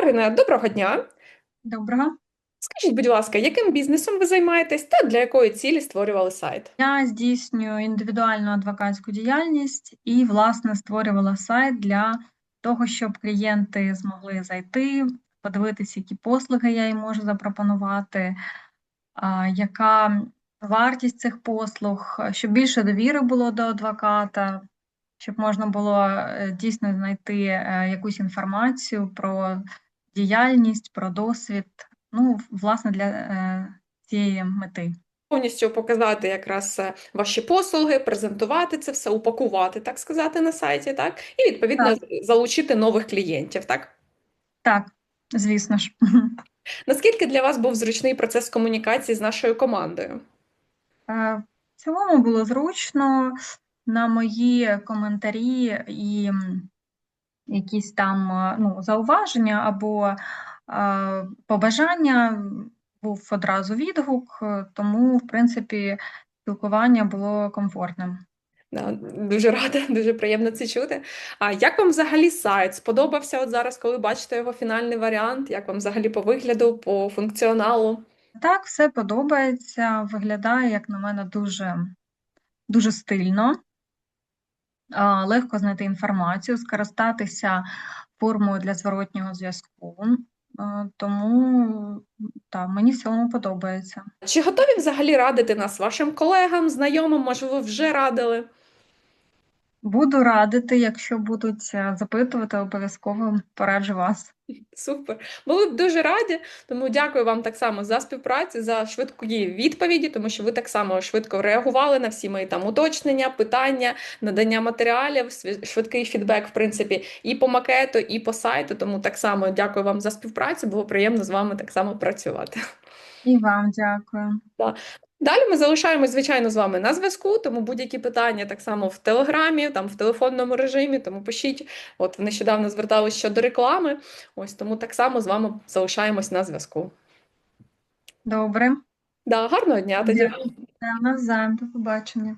Марина, доброго дня. Доброго. Скажіть, будь ласка, яким бізнесом ви займаєтесь та для якої цілі створювали сайт? Я здійснюю індивідуальну адвокатську діяльність і, власне, створювала сайт для того, щоб клієнти змогли зайти, подивитися, які послуги я їм можу запропонувати, яка вартість цих послуг, щоб більше довіри було до адвоката, щоб можна було е, дійсно знайти е, якусь інформацію про діяльність, про досвід. Ну, власне, для е, цієї мети. Повністю показати якраз ваші послуги, презентувати це все, упакувати, так сказати, на сайті, так? І відповідно Так. залучити нових клієнтів, так? Так, звісно ж. Наскільки для вас був зручний процес комунікації з нашою командою? В цілому було зручно на мої коментарі і якісь там е, ну, зауваження або е, побажання був одразу відгук, е, тому, в принципі, спілкування було комфортним. Дуже рада, дуже приємно це чути. А як вам взагалі сайт? Сподобався от зараз, коли бачите його фінальний варіант? Як вам взагалі по вигляду, по функціоналу? Так, все подобається, виглядає, як на мене, дуже, дуже стильно. А, Легко знайти інформацію, скористатися формою для зворотнього зв'язку. Тому так, мені в цілому подобається. Чи готові взагалі радити нас вашим колегам, знайомим? Можливо, вже радили? Буду радити, якщо будуть е, запитувати, обов'язково пораджу вас. Супер. Були б дуже раді, тому дякую вам так само за співпрацю, за швидкі відповіді, тому що ви так само швидко реагували на всі мої там уточнення, питання, надання матеріалів, швидкий фідбек, в принципі, і по макету, і по сайту. Тому так само дякую вам за співпрацю. Було приємно з вами так само працювати. І вам дякую. Далі ми залишаємось, звичайно, з вами на зв'язку, тому будь-які питання так само в Телеграмі, там в телефонному режимі, тому пишіть. От нещодавно зверталися щодо реклами. Ось тому так само з вами залишаємось на зв'язку. Добре. Да, гарного дня тоді. Дякую. Навзаєм, до побачення.